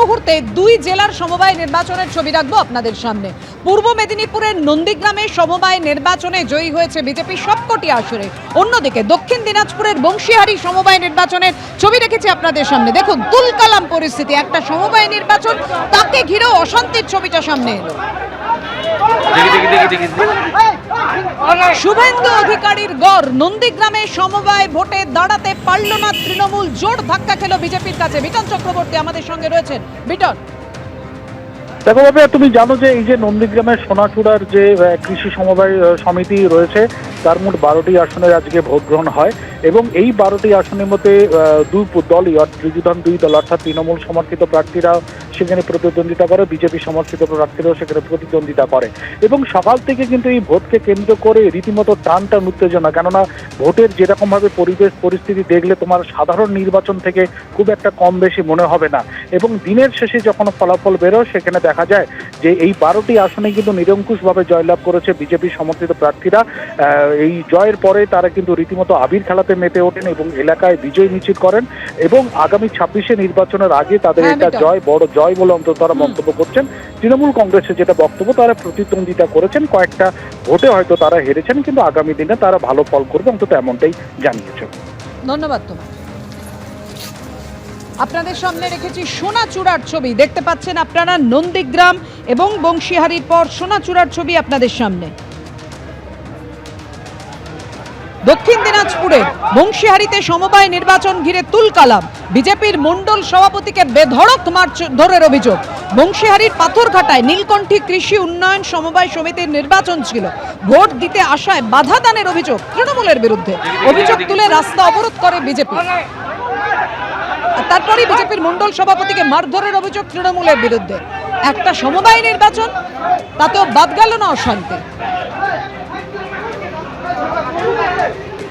মুহূর্তে দুই জেলার সমবায় নির্বাচনের ছবি রাখব আপনাদের সামনে। পূর্ব মেদিনীপুরের নন্দীগ্রামে সমবায় নির্বাচনে জয়ী হয়েছে বিজেপি সবকটি আসরে। অন্যদিকে দক্ষিণ দিনাজপুরের বংশীহারি সমবায় নির্বাচনের ছবি রেখেছি আপনাদের সামনে। দেখুন, তুলকালাম পরিস্থিতি। একটা সমবায় নির্বাচন, তাকে ঘিরেও অশান্তির ছবিটা সামনে এলো। শুভেন্দু অধিকারীর গড়। নন্দীগ্রামে সমবায় ভোটে দাঁড়াতে পারল না তৃণমূল। জোর ধাক্কা খেল বিজেপির কাছে। বিটন চক্রবর্তী আমাদের সঙ্গে রয়েছেন। বিটন। দেখো বাবা তুমি জানো যে এই যে নন্দীগ্রামের সোনাচূড়ার যে কৃষি সমবায় সমিতি রয়েছে তার মোট বারোটি আসনের আজকে ভোট গ্রহণ হয়। এবং এই বারোটি আসনের মধ্যে দুই দলই বিরোধী দুই দল, অর্থাৎ তৃণমূল সমর্থিত প্রার্থীরা সেখানে প্রতিদ্বন্দ্বিতা করে, বিজেপি সমর্থিত প্রার্থীরাও সেখানে প্রতিদ্বন্দ্বিতা করে। এবং সকাল থেকে কিন্তু এই ভোটকে কেন্দ্র করে রীতিমতো টান টান উত্তেজনা, কেননা ভোটের যেরকমভাবে পরিবেশ, পরিস্থিতি দেখলে তোমার সাধারণ নির্বাচন থেকে খুব একটা কম বেশি মনে হবে না। এবং দিনের শেষে যখন ফলাফল বেরোয়, সেখানে দেখা যায় যে এই বারোটি আসনে কিন্তু নিরঙ্কুশভাবে জয়লাভ করেছে বিজেপি সমর্থিত প্রার্থীরা। এই জয়ের পরে তারা কিন্তু রীতিমতো আবির খেলাতে মেতে ওঠেন এবং এলাকায় বিজয় মিছিল করেন এবং আগামী ছাব্বিশে নির্বাচনের আগে তাদের হ্যাঁ, এটা জয় বড় জয় বলে অন্তত তারা মন্তব্য করছেন। তৃণমূল কংগ্রেসের যেটা বক্তব্য তারা প্রতিদ্বন্দ্বিতা করেছেন। কয়েকটা ভোটে হয়তো তারা হেরেছেন কিন্তু আগামী দিনে তারা ভালো ফল করবে অন্তত এমনটাই জানিয়েছেন। ধন্যবাদ তোমার আপনাদের সামনে রেখেছি সোনাচূড়ার ছবি। দেখতে পাচ্ছেন আপনারা নন্দীগ্রাম এবং বংশীহারির পর সোনাচূড়ার ছবি আপনাদের সামনে। দক্ষিণ দিনাজপুরে বংশীহারিতে সমবায় নির্বাচন ঘিরে তুলকালাম বিজেপির মণ্ডল সভাপতিকে বেধড়ক মার্চ ধরের অভিযোগ। বংশীহারির পাথরঘাটায় নীলকণ্ঠী কৃষি উন্নয়ন সমবায় সমিতির নির্বাচন ছিল। ভোট দিতে আসায় বাধা দানের অভিযোগ তৃণমূলের বিরুদ্ধে। অভিযোগ তুলে রাস্তা অবরোধ করে বিজেপি। আর তারপরেই বিজেপির মণ্ডল সভাপতিকে মারধরের অভিযোগ তৃণমূলের বিরুদ্ধে। একটা সমবায় নির্বাচন, তাতেও বাদ গেল না অশান্তি।